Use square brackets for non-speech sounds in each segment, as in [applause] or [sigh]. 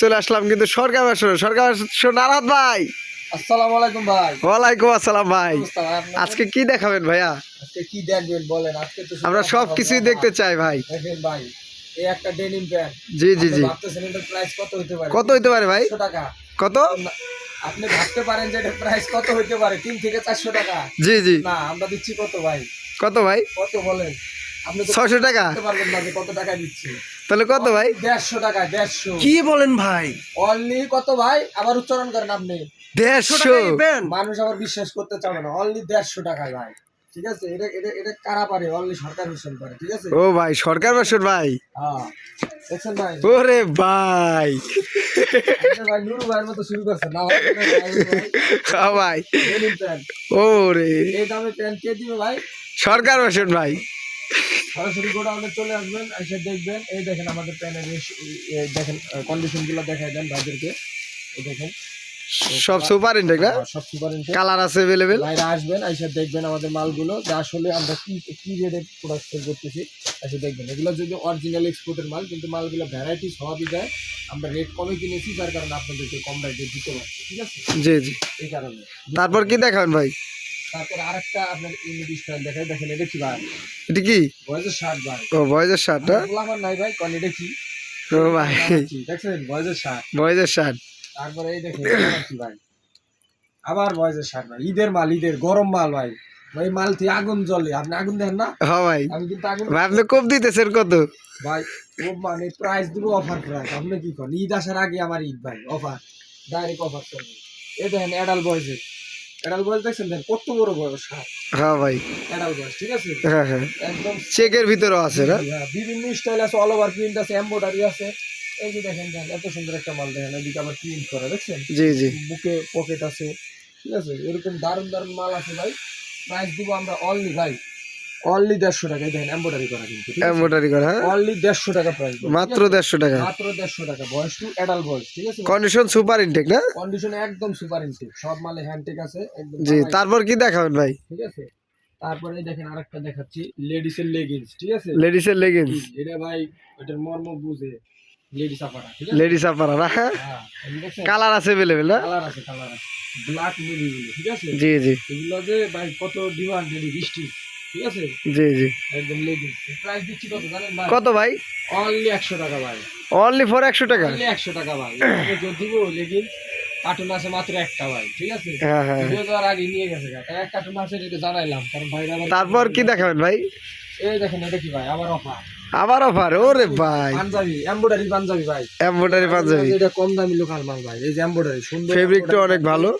চলে আসলাম কিন্তু সরকার বাসন সরকার বাসন ভাই। আসসালামু আলাইকুম ভাই। ওয়ালাইকুম আসসালাম ভাই? আজকে কি দেখাবেন ভাইয়া? আজকে কি দেখবেন বলেন আজকে তো আমরা সব কিছুই দেখতে চাই ভাই। দেখেন ভাই এই একটা ডেনিম প্যান্ট জি জি জি। প্রাইস কত হতে পারে? কত হইতে পারে ভাই? 300 টাকা। কত? আপনি ভাবতে পারেন যে এটার প্রাইস কত হতে পারে তিন থেকে চারশো টাকা। জি জি। না আমরা দিচ্ছি কত ভাই? কত ভাই? কত বলেন? আপনি তো ছয়শো টাকা। বুঝতে পারবেন না যে কত টাকা দিচ্ছি। তাহলে কত ভাই? দেড়শো টাকা দেড়শো। কি বলেন ভাই? অনলি কত ভাই? আবার উচ্চারণ করেন আপনি। দেড়শো মানুষ আবার বিশ্বাস করতে চাবে না। অনলি দেড়শো টাকা ভাই। ঠিক আছে? এটা এটা এটা কারা পারে? অনলি সরকার মিশন পারে ঠিক আছে? ও ভাই সরকার বাসন ভাই। হ্যাঁ। দেখছেন ভাই? ওরে ভাই। ভাই নুরু ভাইয়ের মতো শুরু করছেন। না ভাই, ভাই, ভাই, হ্যাঁ ভাই। ওরে। এই দামে প্যান্ট কে দিবে ভাই? সরকার বাসন ভাই। সরাসরি গোডাউনে চলে আসবেন এসে দেখবেন এই দেখেন আমাদের প্যানের দেখেন কন্ডিশনগুলো দেখাই দেন ভাইদেরকে। এই দেখেন। সব সুপার ইনটেক না? হ্যাঁ, সব সুপার কালার আছে অ্যাভেলেবেল বাইরে আসবেন এসে দেখবেন আমাদের মালগুলো। যে আসলে আমরা কি কি রেটে প্রোডাক্ট সেল করতেছি এসে দেখবেন। এগুলো যদি অরিজিনাল এক্সপোর্টের মাল কিন্তু মালগুলো ভ্যারাইটি সবই যায়। আমরা রেট কমে কিনেছি যার কারণে আপনাদেরকে কম রেটে দিতে পারছি ঠিক আছে? জি জি। এই কারণে। তারপর কি দেখাবেন ভাই? তারপর আরেকটা আপনার ইংলিশ স্টাইল দেখাই দেখেন এটা কি ভাই? এটা কি? বয়সের শার্ট ভাই। ও বয়েজের শার্ট না আমার নাই ভাই কন এটা কি? ও ভাই। দেখছেন বয়সের শার্ট বয়েজের শার্ট তারপরে এই দেখেন কি ভাই? আবার বয়সের শার্ট ভাই। ঈদের মাল ঈদের গরম মাল ভাই। ভাই মাল থেকে আগুন জ্বলে। আপনি আগুন দেখেন না? হ্যাঁ ভাই। আমি কিন্তু আগুন আপনি কম দিতেছেন কত? ভাই ও মানে প্রাইস দিব অফার প্রাইস আপনি কি করেন? ঈদ আসার আগে আমার ঈদ ভাই অফার ডাইরেক্ট অফার চলবে এই দেখেন অ্যাডাল বয়সের অ্যাডাল বয়স দেখছেন কত বড় বয়স শার্ট হ্যাঁ ভাই। বয়স ঠিক আছে? হ্যাঁ হ্যাঁ। একদম চেকের ভিতরেও আছে না? হ্যাঁ, বিভিন্ন স্টাইল আছে অল ওভার প্রিন্ট আছে এমব্রয়ডারি আছে। এই যে দেখেন দেখেন এত সুন্দর একটা মাল দেখেন এদিকে আবার প্রিন্ট করা দেখছেন? জি জি। বুকে পকেট আছে ঠিক আছে? এরকম দারুণ দারুণ মাল আছে ভাই। প্রাইস দিব আমরা অনলি ভাই। অনলি দেড়শো টাকা দেখেন এমব্রয়ডারি করা কিন্তু এমব্রয়ডারি করা হ্যাঁ? অনলি দেড়শো টাকা প্রাইস মাত্র দেড়শো টাকা। মাত্র দেড়শো টাকা বয়স টু অ্যাডাল বয়স ঠিক আছে? কন্ডিশন সুপার ইনটেক না? কন্ডিশন একদম সুপার ইনটেক সব মালে হ্যান্ডটেক আছে একদম জি তারপর কি দেখাবেন ভাই? ঠিক আছে? তারপরে দেখেন আরেকটা দেখাচ্ছি লেডিস এর লেগিংস ঠিক আছে? লেডিসের লেগিংস এটা ভাই ওটার মর্ম বুঝে লেডিস আপারা ঠিক আছে? লেডিস আপারা না? হ্যাঁ কালার আছে? অ্যাভেলেবেল না? কালার আছে কালার আছে ব্ল্যাক নেভি ঠিক আছে? জি জি। এগুলো যে ভাই কত ডিমান্ড যদি বৃষ্টি। ঠিক আছে? জি জি। একদম লেগিংস প্রাইস দিচ্ছি কত জানেন ভাই? কত ভাই? অনলি একশো টাকা ভাই। অনলি ফর একশো টাকা? অনলি একশো টাকা ভাই। [clears throat] এখানে যে দিব লেগিংস কার্টুন আছে মাত্র একটা ভাই ঠিক আছে? হ্যাঁ হ্যাঁ। ভিডিও দেওয়ার আগে নিয়ে গেছে এক কার্টুন আছে এটা জানাইলাম কারণ ভাই তারপর কি দেখাবেন ভাই? এই দেখেন এটা কি ভাই? আবার অফার আবার অফার ওরে ভাই। পাঞ্জাবি এমব্রয়ডারি পাঞ্জাবি ভাই। এমব্রয়ডারি পাঞ্জাবি। এটা কম দামি লোকাল মাল ভাই। এই যে এমব্রয়ডারি সুন্দর ফেব্রিকটা অনেক ভালো।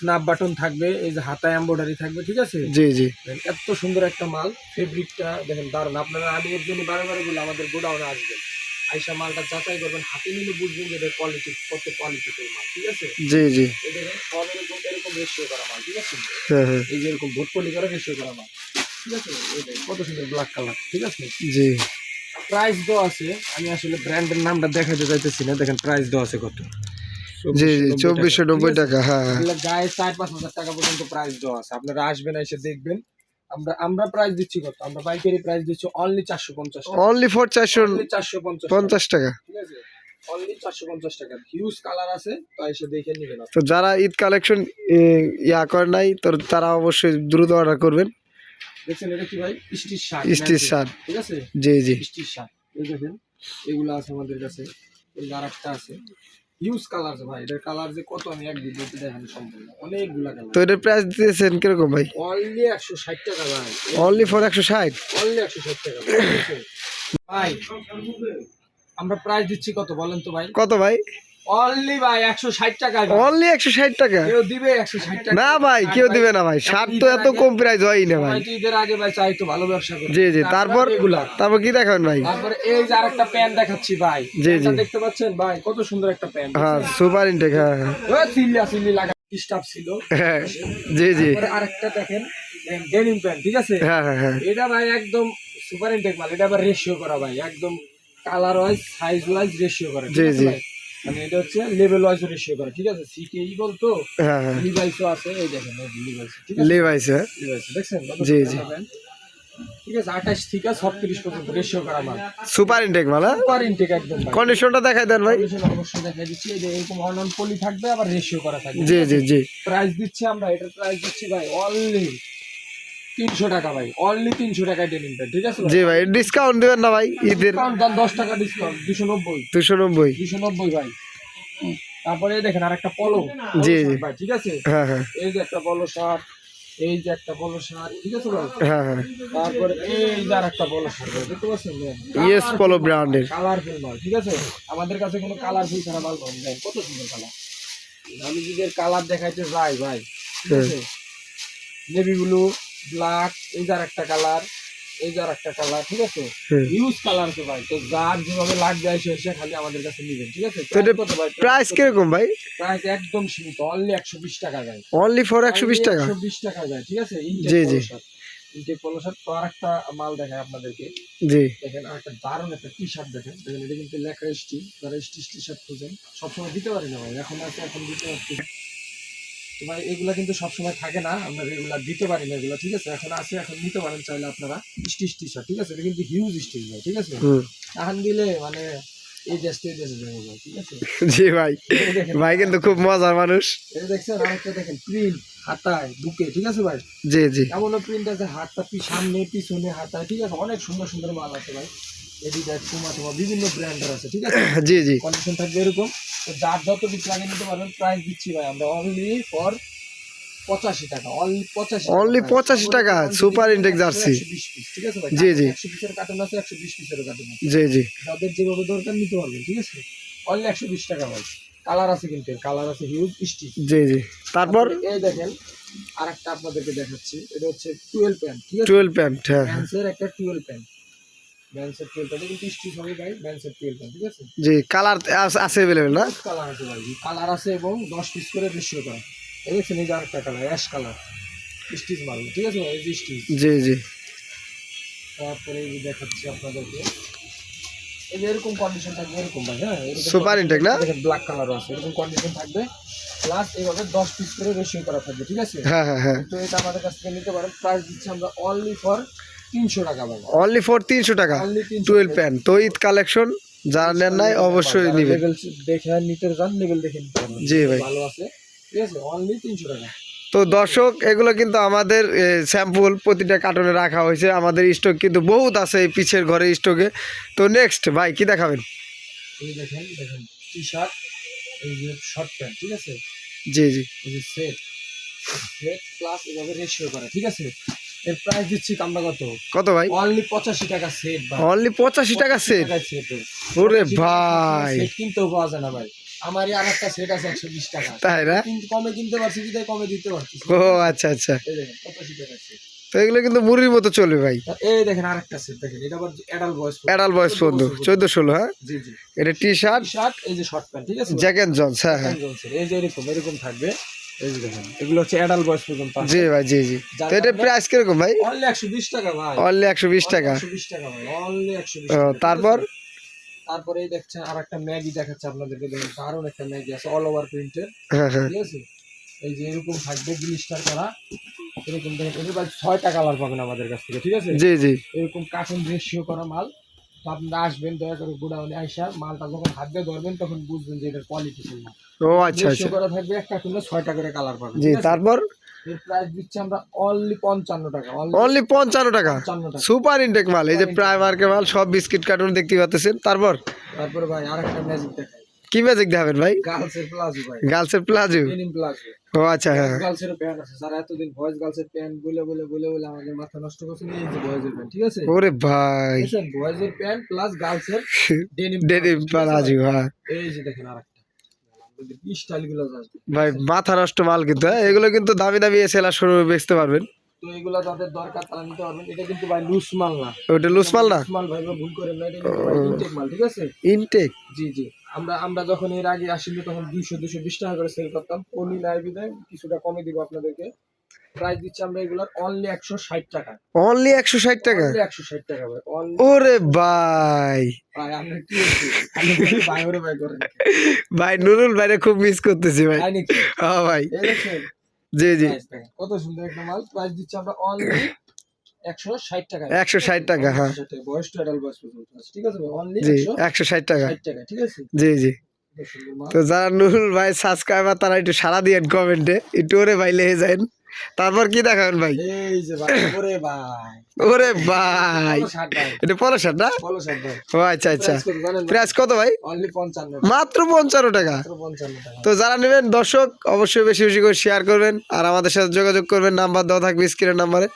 স্ন্যাপ বাটন থাকবে এই যে হাতা এমব্রয়ডারি থাকবে ঠিক আছে? জি জি। এত সুন্দর একটা মাল ফেব্রিকটা দেখেন দারুণ। আপনারা আমি এর জন্য বারে বারে বলে আমাদের গোডাউনে আসবেন আইসা মালটা যাচাই করবেন হাতে নিলে বুঝবেন যে এটার কোয়ালিটি কত কোয়ালিটিফুল মাল ঠিক আছে? জি জি। সব এরকম এরকম রেশিও করা মাল ঠিক আছে? হ্যাঁ হ্যাঁ। এই যে এরকম ভোটপলি করা রেশিও করা মাল ঠিক আছে? কত সুন্দর ব্ল্যাক কালার ঠিক আছে? জি। প্রাইস দেওয়া আছে আমি আসলে ব্র্যান্ডের নামটা দেখাতে চাইতেছি না দেখেন প্রাইস দেওয়া আছে কত। জি জি চব্বিশশো নব্বই টাকা হ্যাঁ। গায়ে চার পাঁচ হাজার টাকা পর্যন্ত প্রাইস দেওয়া আছে। আপনারা আসবেন এসে দেখবেন। আমরা আমরা প্রাইস দিচ্ছি কত? আমরা পাইকারি প্রাইস দিচ্ছি অনলি চারশো পঞ্চাশ অনলি ফর চারশো চারশো পঞ্চাশ পঞ্চাশ টাকা। ঠিক আছে? অনলি চারশো পঞ্চাশ টাকা। হিউজ কালার আছে তো এসে দেখে নিবেন তো যারা ঈদ কালেকশন ইয়া করে নাই তো তারা অবশ্যই দ্রুত অর্ডার করবেন। দেখছেন এটা কি ভাই? Stitch shirt stitch shirt. ঠিক আছে? জি জি। Stitch shirt. এই দেখেন এগুলো আছে আমাদের কাছে। এই আর আছে। হিউজ কালার ভাই এটার কালার যে কত আমি এক ভিডিওতে দেখানো সম্ভব অনেকগুলা কালার তো এটার প্রাইস দিয়েছেন কীরকম ভাই? অনলি একশো ষাট টাকা ভাই। অনলি ফর একশো ষাট? অনলি একশো ষাট টাকা ভাই। আমরা প্রাইস দিচ্ছি কত বলেন তো ভাই? কত ভাই? অনলি ভাই একশো ষাট টাকা অনলি একশো ষাট টাকা? কেউ দিবে একশো ষাট টাকা। না ভাই কেউ দিবে না ভাই। শার্ট তো এত কম প্রাইস হয়ই না ভাই ঈদের আগে ভাই চাই তো ভালো ব্যবসা করে। জি জি তারপর তারপর কি দেখাবেন ভাই? তারপরে এই যে আরেকটা প্যান্ট দেখাচ্ছি ভাই। জি, জি। দেখতে পাচ্ছেন ভাই? কত সুন্দর একটা প্যান্ট। হ্যাঁ সুপার ইনটেক হ্যাঁ হ্যাঁ। ওই সিল্লা সিল্লি লাগা। স্টাফ ছিল। হ্যাঁ জি জি। আরেকটা দেখেন ডেনিম প্যান্ট ঠিক আছে? হ্যাঁ হ্যাঁ হ্যাঁ। এটা ভাই একদম সুপার ইনটেক মাল। এটা আবার রেশিও করা ভাই। একদম colour wise size wise ratio করা জি, জি। মানে এটা হচ্ছে লেভেল ওয়াইজ রেশিও করা ঠিক আছে? সিকে ইগল তো হ্যাঁ হ্যাঁ। লিভাইসও আছে এই দেখেন লিভাইস ঠিক আছে? লিভাইস হ্যাঁ। লিভাইস দেখছেন? জি, সুন্দর জি। ঠিক আছে আঠাশ থেকে ছত্রিশ পর্যন্ত রেশিও করা মাল। সুপার ইনটেক মাল হ্যাঁ? সুপার ইনটেক একদম কন্ডিশনটা দেখাই দেন ভাই। Condition অবশ্যই দেখা দিচ্ছি এই যে এরকম পলি থাকবে আবার রেশিও করা থাকবে জি জি জি। প্রাইস দিচ্ছি আমরা এটার প্রাইস দিচ্ছি ভাই অনলি তিনশো টাকা ভাই অনলি তিনশো টাকায় ডেনিম প্যান্ট ঠিক আছে? জি ভাই ডিসকাউন্ট দিবেন না ভাই ঈদের। দেন দশ টাকা ডিসকাউন্ট দুশো নব্বই। দুশো নব্বই। দুশো নব্বই ভাই। তারপরে দেখেন আর একটা পলো জি, জি। ভাই ঠিক আছে? হ্যাঁ হ্যাঁ। এই যে একটা পলো শার্ট এই যে একটা পলো শার্ট ঠিক আছে ভাই? হ্যাঁ হ্যাঁ। তারপরে এই যে আর একটা পলো শার্ট দেখতে পাচ্ছেন ইয়েস পলো ব্র্যান্ডের কালারফুল মাল ঠিক আছে? আমাদের কাছে কোনো কালারফুল ছাড়া মাল পাবেন ভাই কত সুন্দর কালার আমি যদি কালার দেখাইতে যাই ভাই ঠিক আছে? নেভি ব্লু ব্ল্যাক এই যার একটা কালার এই যার একটা কালার ঠিক আছে? ইউজ কালার তো ভাই তো যার যেভাবে লাগবে এসে এসে খালি আমাদের কাছে নিবেন ঠিক আছে? প্রাইস কীরকম ভাই? প্রাইস একদম সীমিত অনলি একশো বিশ টাকা যায় অনলি ফর একশো বিশ টাকা? একশো বিশ টাকা যায় ঠিক আছে? জি, জি। ইনটেক তো আর একটা মাল দেখায় আপনাদেরকে। জি। দেখেন আর একটা দারুণ একটা টি শার্ট দেখেন। দেখেন এটা কিন্তু লেখা এসটি যারা এসটি টি শার্ট খুঁজেন সবসময় দিতে পারি না ভাই। এখন আছে এখন দিতে পারছি তো ভাই এগুলা কিন্তু সবসময় থাকে না আমরা রেগুলার দিতে পারি না এগুলো ঠিক আছে? এখন আছে এখন নিতে পারেন চাইলে আপনারা। স্টিচ টি শার্ট ঠিক আছে? এটা কিন্তু হিউজ স্টিচ ভাই ঠিক আছে? এখন দিলে মানে এই দেশটা এই দেশে যাবে ভাই ঠিক আছে? [laughs] জি ভাই। ভাই কিন্তু খুব মজার মানুষ। এটা দেখছেন আরেকটা দেখেন প্রিন্ট হাতায় বুকে ঠিক আছে ভাই? জি জি। এমনও প্রিন্ট আছে হাতটা পি সামনে পিছনে হাতায় ঠিক আছে? অনেক সুন্দর সুন্দর মাল আছে ভাই। এডিডাস পুমা টুমা বিভিন্ন ব্র্যান্ডের আছে ঠিক আছে? [coughs] জি জি। কন্ডিশন থাকবে এরকম। তো যার যত পিস নিতে পারবেন প্রাইস দিচ্ছি ভাই আমরা অনলি ফর পঁচাশি টাকা অনলি পঁচাশি Only 85 টাকা, jersey। ঠিক আছে ভাই? জি, জি। একশো পিসের কার্টন আছে একশো বিশ পিসের কার্টন আছে। জি জি। যাদের যেভাবে দরকার নিতে পারবেন ঠিক আছে? অনলি একশো বিশ টাকা ভাই। কালার আছে কিন্তু কালার আছে হিউজ স্টিচ জি জি। তারপর? এই দেখেন আরেকটা আপনাদেরকে দেখাচ্ছি। এটা হচ্ছে টুয়েলভ প্যান্ট ঠিক আছে? টুয়েলভ প্যান্ট হ্যাঁ হ্যাঁ। একটা টুয়েলভ প্যান্ট ভাই ঠিক আছে? জি কালার আছে অ্যাভেলেবেল না? কালার আছে ভাই কালার আছে এবং দশ পিস করে রেশিও করা। এই দেখছেন এই যে আরেকটা কালার অ্যাশ কালার স্টিচ মাল ঠিক আছে ভাই? এই স্টিচ জি জি। তারপরে এই দেখাচ্ছি আপনাদেরকে। এই যে এরকম কন্ডিশন থাকবে এরকম ভাই হ্যাঁ? সুপার ইনটেক না? ব্ল্যাক কালারও আছে এরকম কন্ডিশন থাকবে। প্লাস এইভাবে দশ পিস করে রেশিও করা থাকবে ঠিক আছে? হ্যাঁ হ্যাঁ হ্যাঁ। তো এটা আমাদের কাছ থেকে নিতে পারেন। প্রাইস দিচ্ছি আমরা অনলি ফর তিনশো টাকা অনলি ফর তিনশো টাকা। টুয়েলভ প্যান্ট তো ঈদ কালেকশন যারা নেন নাই অবশ্যই নিবেন দেখে নিতে যান লেভেল দেখে জি ভাই। ভালো আছে। ঠিক আছে অনলি তিনশো টাকা। তো দর্শক এগুলো কিন্তু আমাদের স্যাম্পল প্রতিটা কার্টনে রাখা হয়েছে। আমাদের স্টক কিন্তু বহুত আছে এই পিছের ঘরে স্টকে তো নেক্সট ভাই কি দেখাবেন? এই দেখেন দেখেন টি শার্ট এই যে শর্ট প্যান্ট ঠিক আছে? জি জি। এই যে সেট সেট প্লাস এভাবে রেশিও করা ঠিক আছে? এর প্রাইস দিচ্ছি আমরা কত? কত ভাই? অনলি পঁচাশি টাকা সেট ভাই। অনলি পঁচাশি টাকা সেট ওরে ভাই। সেট কিনতেও পাওয়া যায় না ভাই। আমারই আর একটা সেট আছে একশো বিশ টাকা। তাই না? কিন্তু কমে কিনতে পারছি বিদায় কমে দিতে পারছি। ও আচ্ছা আচ্ছা। টাকা সেট তো এগুলো কিন্তু মুড়ির মতো চলবে ভাই। এই দেখেন আরেকটা সেট দেখেন এটা আবার অ্যাডাল্ট বয়স অ্যাডাল বয়স পর্যন্ত চোদ্দ ষোলো হ্যাঁ? জি জি। এটা টি শার্ট এই যে শর্ট প্যান্ট ঠিক আছে? জ্যাক অ্যান্ড জন্স হ্যাঁ হ্যাঁ। এই যে এরকম এরকম থাকবে। এই দেখেন এগুলো হচ্ছে বয়স পর্যন্ত জি ভাই জি জি। তো এটা প্রাইস কীরকম ভাই? অনলি একশো বিশ টাকা ভাই। অনলি একশো বিশ টাকা। টাকা ভাই অনলি একশো তারপর? তারপরে এই দেখছেন আর একটা ম্যাগি দেখাচ্ছে আপনাদেরকে দেখুন দারুণ একটা ম্যাগি আছে অল ওভার প্রিন্টের হ্যাঁ হ্যাঁ। ঠিক আছে? এই যে এরকম থাকবে গ্লিস্টার করা এরকম দেখেন এর ছয়টা কালার পাবেন আমাদের কাছ থেকে ঠিক আছে? জি জি। এরকম কার্টুন রেশিও করা মাল। তো আপনারা আসবেন দয়া করে গোডাউনে আইসা মালটা যখন হাত দিয়ে ধরবেন তখন বুঝবেন যে এটার কোয়ালিটি মাল ও আচ্ছা আচ্ছা। করা থাকবে এক কার্টুনে ছয়টা করে কালার পাবেন জি তারপর? এর প্রাইস দিচ্ছি আমরা অনলি পঞ্চান্ন টাকা অনলি পঞ্চান্ন টাকা? সুপার ইনটেক মাল এই যে প্রাইমার্কের মাল। সব বিস্কিট কার্টুন দেখতে পাচ্ছেন তারপর? তারপরে ভাই আরেকটা ম্যাজিক দেখাই। কি ম্যাজিক দেখাবেন ভাই? গার্লসের প্লাজো ভাই। গার্লসের প্লাজো প্লাজো ও আচ্ছা হ্যাঁ গার্লসের প্যান্ট আছে। যারা এতদিন ভয়েস গার্লসের প্যান্ট বলে বলে বলে বলে আমাদের মাথা নষ্ট করছে এই যে বয়েজের প্যান্ট ঠিক আছে? ওরে ভাই। দেখছেন? বয়েজের প্যান্ট প্লাস গার্লসের ডেনিম ডেনিম প্লাজো হ্যাঁ। এই যে দেখেন আরেকটা। ভাই মাথা নষ্ট মাল কিন্তু হ্যাঁ এগুলো কিন্তু দামি দামি সেলার শুরু বেচতে পারবেন। তো এগুলা যাদের দরকার তারা নিতে পারবেন। এটা কিন্তু ভাই লুজ মাল না। ওটা লুজ মাল না? লুজ মাল ভাই ভুল করেন না এটা কিন্তু ইনটেক মাল ঠিক আছে? ইনটেক জি জি। আমরা আমরা যখন এর আগে আসলে তখন দুইশো দুশো বিশ টাকা করে সেল করতাম। পলি বিদায় কিছুটা কমে দিব আপনাদেরকে। প্রাইস দিচ্ছি আমরা এগুলার অনলি একশো ষাট টাকা। অনলি একশো ষাট টাকা? একশো ষাট টাকা ভাই ওরে ভাই। ভাই আমরা কি ভাই ওরে ভাই করেন ভাই নুরুল ভাইরে খুব মিস করতেছি ভাই। হ্যাঁ ভাই। জি জি। কত সুন্দর একটা মাল। প্রাইস দিচ্ছি আমরা অনলি একশো ষাট টাকা। একশো ষাট টাকা হ্যাঁ। বয়স টু অ্যাডাল্ট বয়স পর্যন্ত আছে ঠিক আছে অনলি একশো একশো ষাট টাকা টাকা। ঠিক আছে? জি জি। তো যারা নুরুল ভাই সাবস্ক্রাইবার তারা একটু সারা দিয়ে কমেন্টে একটু ওরে ভাই লেগে যান তারপর কি দেখাবেন ভাই? ওরে ভাই। ওরে এটা পলো শার্ট না? ও আচ্ছা আচ্ছা। প্রাইস কত ভাই? মাত্র পঞ্চান্ন টাকা। মাত্র পঞ্চান্ন টাকা। তো যারা নেবেন দর্শক অবশ্যই বেশি বেশি করে শেয়ার করবেন। আর আমাদের সাথে যোগাযোগ করবেন নাম্বার দেওয়া থাকবে স্ক্রিনের নাম্বারে।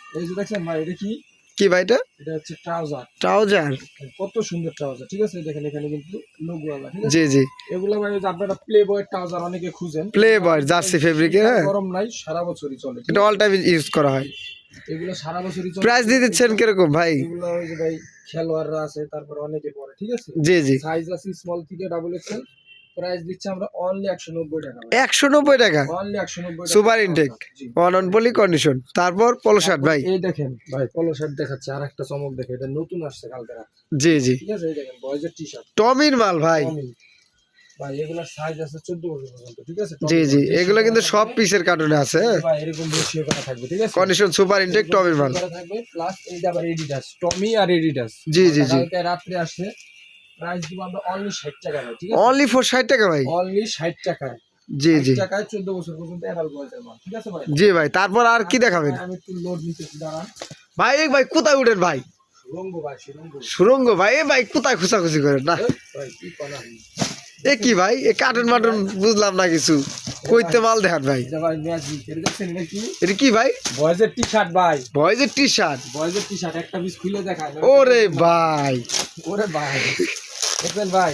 দেখছেন ভাই এটা? কি কি এটা হচ্ছে ট্রাউজার। ট্রাউজার। কত সুন্দর ট্রাউজার ঠিক আছে? দেখেন এখানে কিন্তু লোগো আলা ঠিক আছে? জি জি। এগুলো ভাই আপনারা প্লে বয় ট্রাউজার অনেকে খুঁজেন। প্লে বয় জার্সি ফেব্রিকের হ্যাঁ। গরম নাই সারা বছরই চলে এটা অল টাইম ইউজ করা হয়। এগুলো সারা বছরই চলে। প্রাইস দিয়ে দিচ্ছেন কীরকম ভাই? এগুলো ওই যে ভাই খেলোয়াড়রা আছে তারপর অনেকে পরে ঠিক আছে? জি জি। সাইজ আছে স্মল থেকে ডাবল এক্সেল প্রাইস দিচ্ছে আমরা অনলি একশো নব্বই টাকা একশো নব্বই টাকা? Only super intact on poly condition তারপর পলো শার্ট ভাই। এই দেখেন ভাই পলো শার্ট দেখাচ্ছে আর একটা চমক দেখে এটা নতুন আসছে কালকে জি জি। ঠিক আছে এই দেখেন বয়েজের টি শার্ট টমির মাল ভাই। ভাই সাইজ আছে চোদ্দ বছর পর্যন্ত ঠিক আছে? জি জি। এগুলো কিন্তু সব পিসের কার্টুনে আছে। হ্যাঁ ভাই এরকম রেশিও করা থাকবে ঠিক আছে? কন্ডিশন সুপার ইনটেক টমির মাল। থাকবে প্লাস এইটা আবার এডিডাস টমি আর এডিডাস জি জি জি। কালকে রাত্রে আসছে প্রাইস দিব আমরা অনলি ষাট টাকা ভাই ঠিক আছে? অনলি ফর ষাট টাকা ভাই? অনলি 60 টাকা জি জি। 60 টাকায় চোদ্দ বছর পর্যন্ত ঠিক আছে ভাই? জি ভাই তারপর আর কি দেখাবেন? আমি একটু লোড নিতেছি দাঁড়ান। ভাই এক ভাই কোথায় উঠেন ভাই? সুরঙ্গ ভাই সুরঙ্গ। সুরঙ্গ ভাই এ ভাই কোথায় খুশাখুশি করেন? না। ভাই কি করা এ কি ভাই? এ কার্টুন মাটুন বুঝলাম না কিছু। কইতে মাল দেখান ভাই। এটা কি? ভাই? বয়েজের টি শার্ট ভাই। বয়েজের টি শার্ট বয়েজের টি শার্ট একটা পিস খুলে দেখায়। ওরে ভাই। ওরে ভাই। দেখবেন ভাই?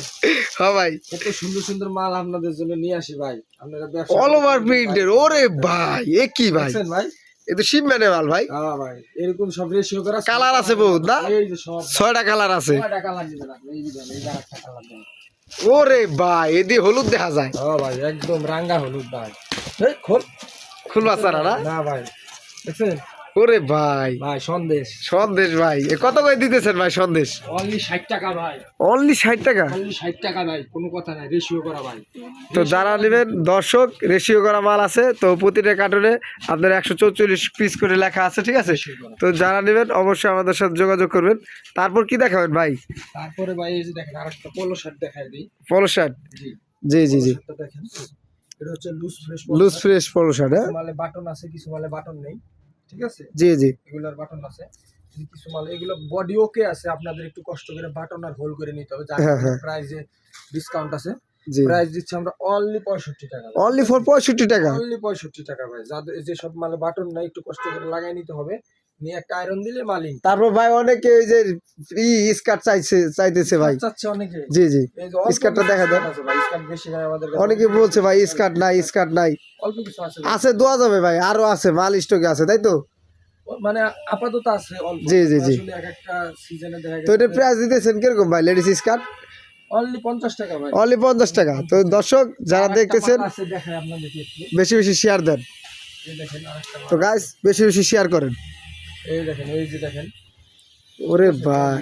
হ্যাঁ ভাই। এত সুন্দর সুন্দর মাল আপনাদের জন্য নিয়ে আসি ভাই। আপনারা ব্যবসা অল ওভার প্রিন্টের ওরে ভাই। এ কি ভাই? ভাই? এ তো শিপম্যানের মাল ভাই। হ্যাঁ ভাই। এরকম সব রেশিও করা কালার আছে বহুত না? এই যে সব। ছয়টা কালার আছে। কয়টা কালার দিবেন আপনি। এই দিবেন এই কালার দেন ওরে ভাই এদি হলুদ দেখা যায়। হ্যাঁ ভাই একদম রাঙ্গা হলুদ ভাই। এই খোল। খুলবা সারা না? না ভাই দেখছেন? ওরে ভাই। ভাই সন্দেশ। সন্দেশ ভাই। এ কত করে দিতেছেন ভাই সন্দেশ? অনলি ষাট টাকা ভাই। অনলি ষাট টাকা? অনলি ষাট টাকা ভাই কোনো কথা নাই রেশিও করা ভাই। তো যারা নেবেন দর্শক রেশিও করা মাল আছে তো প্রতিটা কার্টুনে আপনার একশো চৌচল্লিশ পিস করে লেখা আছে ঠিক আছে? তো যারা নেবেন অবশ্যই আমাদের সাথে যোগাযোগ করবেন। তারপর কি দেখাবেন ভাই? তারপরে ভাই এই যে দেখেন আরেকটা পোলো শার্ট দেখাই দিই। পলো শার্ট জি। জি জি দেখেন। এটা হচ্ছে loose fresh loose fresh polo shirt হ্যাঁ? কিছু বাটন আছে কিছু মালে বাটন নেই। ঠিক আছে? জি জি। এগুলার বাটন আছে। কিছু মাল এগুলো বডি ওকে আছে আপনাদের একটু কষ্ট করে বাটন আর হোল করে নিতে হবে। যার প্রাইসে হ্যাঁ। ডিসকাউন্ট আছে। প্রাইস দিচ্ছি আমরা অনলি পঁয়ষট্টি টাকা। অনলি ফর পঁয়ষট্টি টাকা। অনলি পঁয়ষট্টি টাকা ভাই। যাদের যে সব মালে বাটন নাই একটু কষ্ট করে লাগাই নিতে হবে। নিয়ে একটা আয়রন দিলে মালিং তারপর ভাই অনেকে ওই যে স্কার্ট চাইছে চাইতেছে ভাই। চাচ্ছে অনেকে। জি জি। স্কার্টটা দেখা দেন। অনেকে বলছে ভাই স্কার্ট নাই স্কার্ট নাই। অল্প কিছু আছে দেওয়া যাবে ভাই আরও আছে মাল স্টকে আছে তাই তো? মানে আপাতত আছে অল্প। জি, জি, জি। এক একটা সিজনে দেখা তো এটা প্রাইস দিতেছেন কীরকম ভাই লেডিস স্কার্ট? অনলি পঞ্চাশ টাকা ভাই। অনলি পঞ্চাশ টাকা। তো দর্শক যারা দেখতেছেন বেশি বেশি শেয়ার দেন। তো গাইস বেশি বেশি শেয়ার করেন। এই দেখেন এই যে দেখেন। ওরে ভাই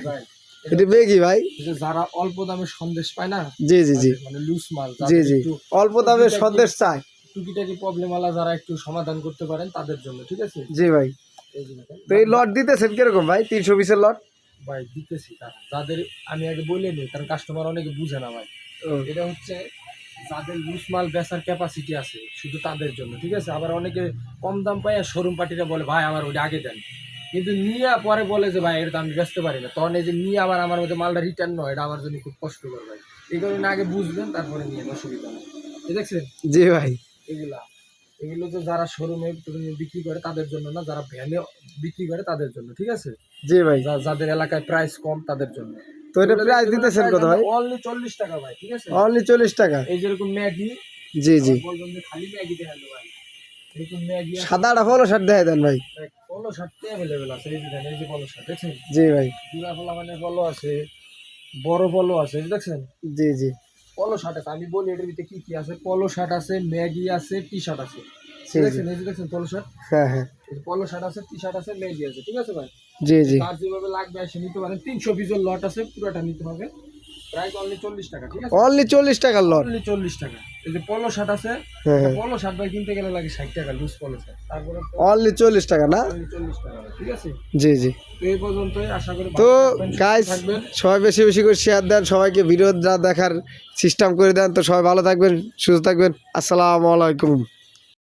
এটা মেগি ভাই? যারা অল্প দামে সন্দেশ পায় না জি জি জি। মানে লুজ মাল জি যাদের জি। অল্প দামে সন্দেশ চাই টুকিটাকি প্রবলেম আলা যারা একটু সমাধান করতে পারেন তাদের জন্য ঠিক আছে? জি ভাই। এই যে দেখেন তো এই লট দিতেছেন কীরকম ভাই? তিনশো পিসের লট ভাই দিতেছি যাদের আমি আগে বলে নিই কারণ কাস্টমার অনেকে বুঝে না ভাই। এটা হচ্ছে যাদের লুজ মাল বেচার ক্যাপাসিটি আছে শুধু তাদের জন্য ঠিক আছে? আবার অনেকে কম দাম পায় আর শোরুম পার্টিরা বলে ভাই আমার ওইটা আগে দেন। কিন্তু নিয়ে পরে বলে যে ভাই এটা তো আমি বেচতে পারি না। তখন এই যে নিয়ে আবার আমার মধ্যে মালটা রিটার্ন নয় এটা আমার জন্য খুব কষ্টকর ভাই। এই কারণে আগে বুঝবেন তারপরে নিয়ে অসুবিধা নেই দেখছেন? জি ভাই। এগুলা এগুলো তো যারা শোরুমে বিক্রি করে তাদের জন্য না যারা ভ্যানে বিক্রি করে তাদের জন্য ঠিক আছে? জি ভাই। যাদের এলাকায় প্রাইস কম তাদের জন্য। তো এটা প্রাইস দিতেছেন কত ভাই? অনলি চল্লিশ টাকা ভাই ঠিক আছে? অনলি চল্লিশ টাকা। এই যেরকম ম্যাগি জি জি। বলবেন যে খালি ম্যাগি দেখাল ভাই। এরকম ম্যাগি সাদাটা ফলো শার্ট দেখাই দেন ভাই। পলো শার্ট অ্যাভেলেবেল আছে এই যে দেখেন এই যে পলো শার্ট দেখছেন? জি ভাই। জুলা ফলা মানে পলো আছে বড় পলো আছে দেখছেন? জি জি। পলো শার্ট আছে আমি বলি এটার ভিতরে কি কি আছে? পলো শার্ট আছে ম্যাগি আছে টি শার্ট আছে দেখছেন এই যে দেখছেন পলো শার্ট হ্যাঁ হ্যাঁ। পলো শার্ট আছে টি শার্ট আছে ম্যাগি আছে ঠিক আছে ভাই? জি জি। তার যেভাবে লাগবে এসে নিতে পারেন। তিনশো পিসের লট আছে পুরোটা নিতে হবে। প্রাইস অনলি চল্লিশ টাকা ঠিক আছে? অনলি লট অনলি টাকা। এই যে পলো শার্ট আছে হ্যাঁ হ্যাঁ। পলো শার্ট ভাই কিনতে গেলে লাগে ষাট টাকা লুজ পলো শার্ট তারপরে অনলি চল্লিশ টাকা না? অনলি চল্লিশ টাকা ঠিক আছে? জি জি। তো এই পর্যন্তই আশা করি তো ভালো থাকবেন, সুস্থ গাইস সবাই বেশি বেশি করে শেয়ার দেন সবাইকে ভিডিও দেখার সিস্টেম করে দেন। তো সবাই ভালো থাকবেন সুস্থ থাকবেন। আসসালামু আলাইকুম।